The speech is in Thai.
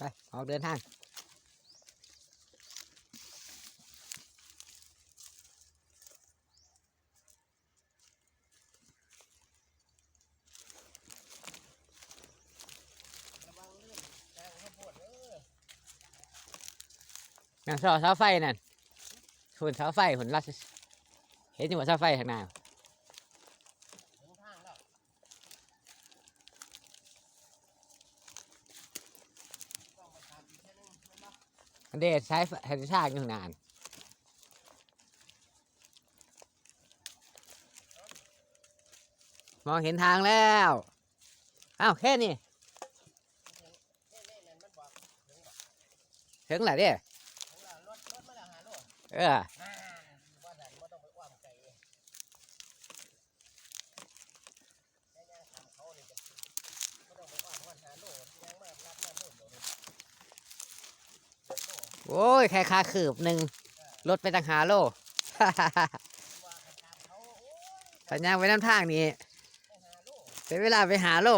ไป ออกเดินทางนั่นเสาเสาไฟนั่นหุ่นเสาไฟหุ่นรัดเห็นอยู่ว่าเสาไฟข้างหน้า เดชใช้แฮนด์ชาอยู่นานมองเห็นทางแล้วอ้าวแค่นี้ถึงแหละเด้เออ โอ้ย แค่คาขืบหนึ่งรถไปตั้งหาโลสัญญาณไว้น้ำทางนี้เป็นเวลาไปหาโล